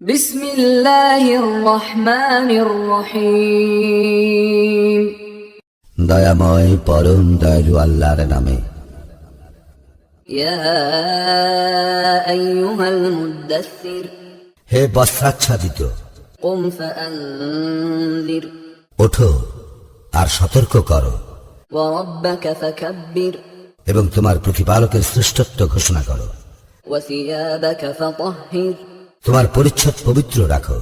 بسم الله الرحمن الرحيم দয়াময় পরম দয়ালু আল্লাহর নামে يا أيها المدثر হে বস্ত্রাচ্ছাদিত قم فأنذر ওঠো আর সতর্ক করো وربك فكبر এবং তোমার প্রতিপালকের শ্রেষ্ঠত্ব ঘোষণা করো وثيابك فطهر তোমার পরিচ্ছদ পবিত্র রাখো।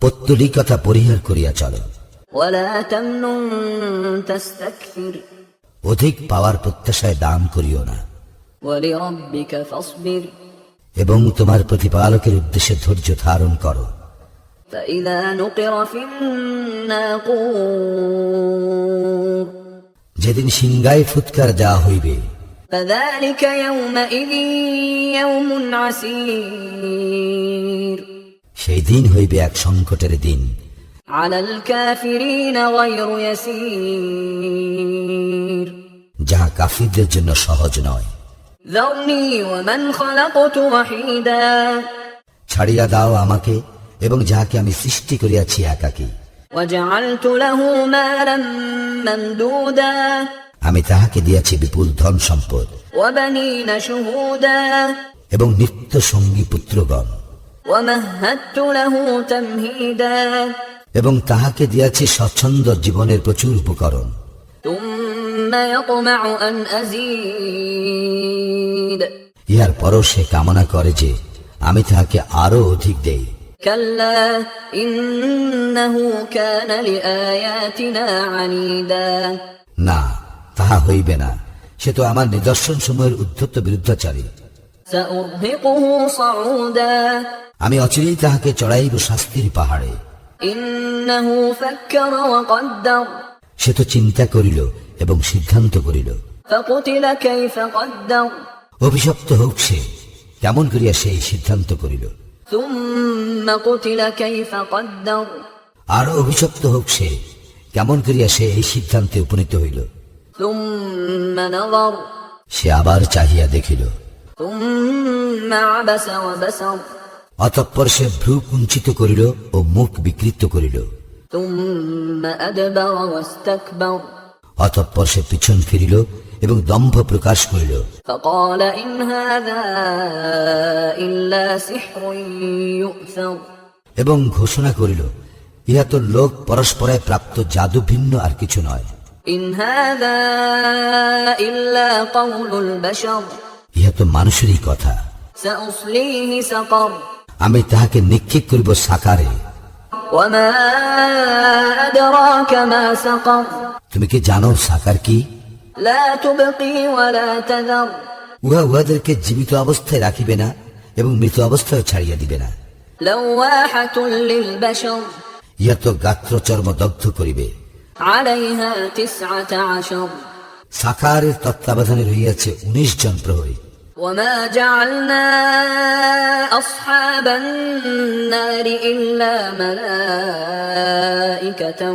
পত্তলিকতা পরিহার করিয়া চলো। অধিক পাওয়ার প্রত্যাশায় দান করিও না। এবং তোমার প্রতিপালকের উদ্দেশ্যে ধৈর্য ধারণ করো। যেদিন সিংগায় ফুৎকার দেওয়া হইবে فذلك يومئذ يوم عسير সেই দিন হইবে এক সংকটের দিন على الكافرين غير يسير যাহা কাফিরদের জন্য সহজ নয় ذرني ومن خلقت وحيدا ছাড়িয়া দাও আমাকে এবং যাহাকে আমি সৃষ্টি করিয়াছি একাকী وجعلت له مالا ممدودا আমি তাহাকে দিয়াছি বিপুল ধন সম্পদ এবং নিত্য সঙ্গী পুত্রগণ। এবং তাহাকে দিয়াছি স্বচ্ছন্দ জীবনের প্রচুর উপকরণ। ইহার পরও সে কামনা করে যে আমি তাহাকে আরও অধিক দেই। না তাহা হইবে না। সে তো আমার নিদর্শন সময়ের উদ্ধত্ত বিরুদ্ধাচারী। আমি অচিরেই তাহাকে চড়াইব শাস্তির পাহাড়ে। সে তো চিন্তা করিল এবং সিদ্ধান্ত করিল। অভিশপ্ত হোক সে কেমন করিয়া সেই সিদ্ধান্ত করিল। আর অভিশপ্ত হোক সে কেমন করিয়া সে এই সিদ্ধান্তে উপনীত হইল। সে আবার চাহিয়া দেখিল। অতঃপর সে ভ্রু কুঞ্চিত করিল ও মুখ বিকৃত করিল। অতঃপর সে পিছন ফিরিল এবং দম্ভ প্রকাশ করিল। এবং ঘোষণা করিল ইহা তো লোক পরস্পরে প্রাপ্ত জাদু ভিন্ন আর কিছু নয়। ইহা তো মানুষেরই কথা। আমি তাহাকে নিক্ষেপ করিব সাকারে। তুমি কি জানো সাকার কি? উহা উহাদেরকে জীবিত অবস্থায় রাখিবে না এবং মৃত অবস্থায় ছাড়িয়া দিবে না। ইহা তো গাত্র চর্ম দগ্ধ করিবে। সাকারের তত্ত্বাবধানে রহিয়াছে উনিশ জন প্রহরী। وما جعلنا أصحاب النار إلا ملائكة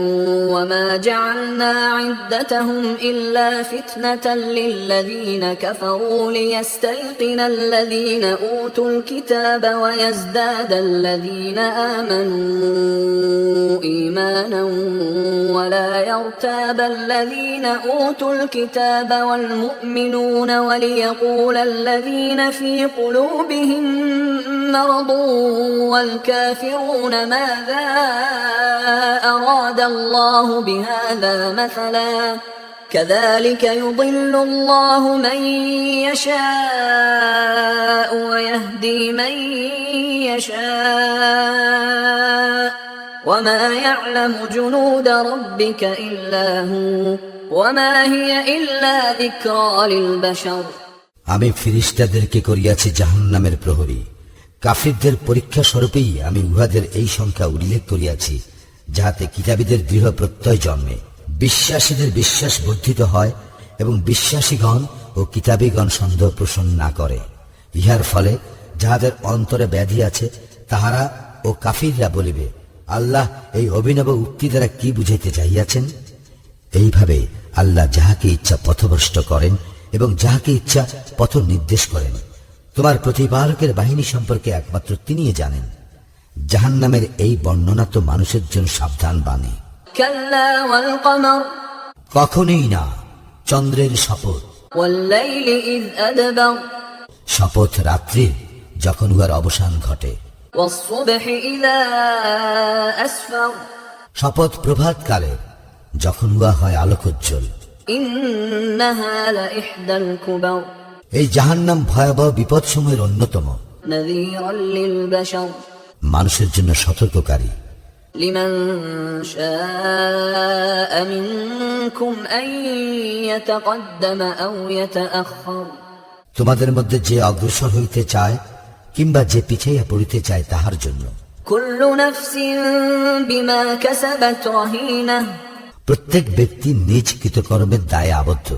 وما جعلنا عدتهم إلا فتنة للذين كفروا ليستيقن الذين أوتوا الكتاب ويزداد الذين آمنوا إيمانا ولا يرتاب الذين أوتوا الكتاب والمؤمنون وليقول الذين في قلوبهم مرض والكافرون ماذا أراد الله بهذا مثلا كذلك يضل الله من يشاء ويهدي من يشاء وما يعلم جنود ربك إلا هو وما هي إلا ذكرى للبشر আমি ফিরিস্তাদেরকে করিয়াছি জাহান নামের প্রহরী। কাফিরদের পরীক্ষা স্বরূপেই আমি উহাদের এই সংখ্যা উল্লেখ করিয়াছি, যাহাতে কিতাবীদের দৃঢ় প্রত্যয় জন্মে। বিশ্বাসীদের বিশ্বাস বর্ধিত হয় এবং বিশ্বাসীগণ ও কিতাবীগণ সন্দেহ পোষণ না করে। ইহার ফলে যাহাদের অন্তরে ব্যাধি আছে, তাহারা ও কাফিররা বলিবে, আল্লাহ এই অভিনব উক্তি দ্বারা কি বুঝাইতে চাইয়াছেন এইভাবে আল্লাহ যাহাকে ইচ্ছা পথভ্রষ্ট করেন এবং যাহাকে ইচ্ছা পথ নির্দেশ করেন। তোমার প্রতিপালকের বাহিনী সম্পর্কে একমাত্র তিনিই জানেন। জাহান নামের এই বর্ণনা তো মানুষের জন্য সাবধান বাণী। কখনই না চন্দ্রের শপথ। শপথ রাত্রি যখন উহার অবসান ঘটে। শপথ প্রভাতকালে যখন উহা হয় আলোকোজ্জ্বল। এই জাহান্নাম ভয়াবহ বিপদসমূহের অন্যতম نذيرا للبشر মানুষের জন্য সতর্ককারী لمن شاء منكم أن يتقدم أو يتأخر তোমাদের মধ্যে যে অগ্রসর হইতে চায় কিংবা যে পিছাইয়া পড়িতে চায় তাহার জন্য كل نفس بما كسبت رهينة প্রত্যেক ব্যক্তি নিজ কৃতকর্মের দায়ে আবদ্ধ।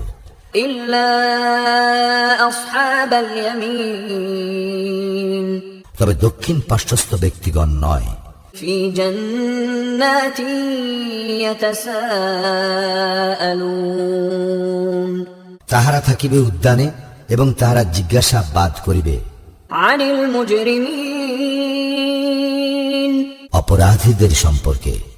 তবে দক্ষিণ পার্শ্বস্থ ব্যক্তিগণ নয়। তাহারা থাকিবে উদ্যানে এবং তাহারা জিজ্ঞাসাবাদ করিবে। অপরাধীদের সম্পর্কে।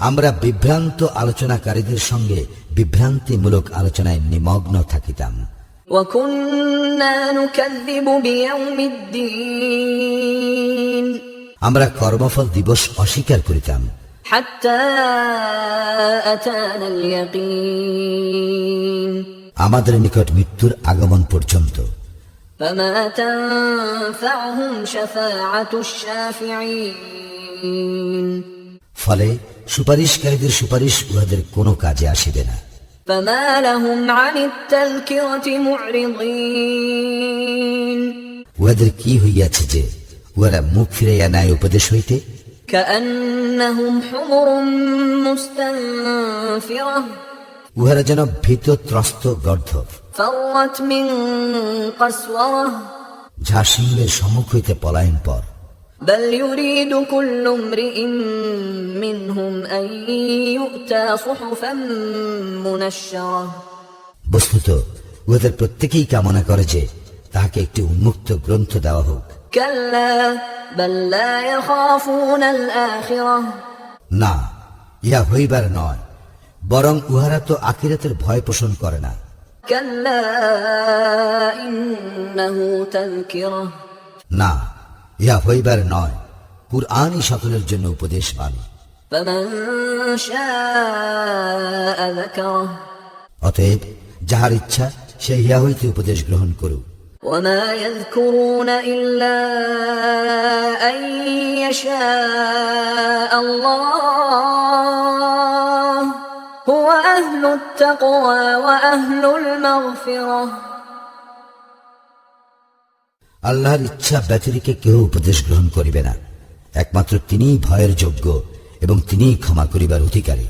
আমরা বিভ্রান্ত আলোচনাকারীদের সঙ্গে বিভ্রান্তিমূলক আলোচনায় নিমগ্ন থাকিতাম وكنا نكذب بيوم الدين আমরা কর্মফল দিবস অস্বীকার করিতাম حتى أتانا اليقين আমাদের নিকট মৃত্যুর আগমন পর্যন্ত فما تنفعهم شفاعة الشافعين ফলে সুপারিশকারীদের সুপারিশ উহাদের কোনো কাজে আসিবে না। উহাদের কি হইয়াছে যে উহারা মুখ ফিরাইয়া নাই উপদেশ হইতে? উহারা যেন ভীত ত্রস্ত গর্ধ ঝাসিমের সম্মুখ হইতে পলায়ন পর بل يريد كل امرئ منهم أن يؤتى صحفا منشرة বস্তুত উহাদের প্রত্যেকেই কামনা করে যে তাহাকে একটি উন্মুক্ত গ্রন্থ দেওয়া হোক كلا بل لا يخافون الآخرة না ইহা হইবার নয় বরং উহারা তো আখিরাতের ভয় পোষণ করে না كلا إنه تذكرة না ইহা হইবার নয় কুরআনই সকলের জন্য উপদেশ বাণী فمن شاء ذكره অতএব যাহার ইচ্ছা সে ইহা হইতে উপদেশ গ্রহণ করুক وما يذكرون إلا أن يشاء الله هو أهل التقوى وأهل المغفرة আল্লাহর ইচ্ছা ব্যতিরিকে কেউ উপদেশ গ্রহণ করিবে না। একমাত্র তিনিই ভয়ের যোগ্য এবং তিনিই ক্ষমা করিবার অধিকারী।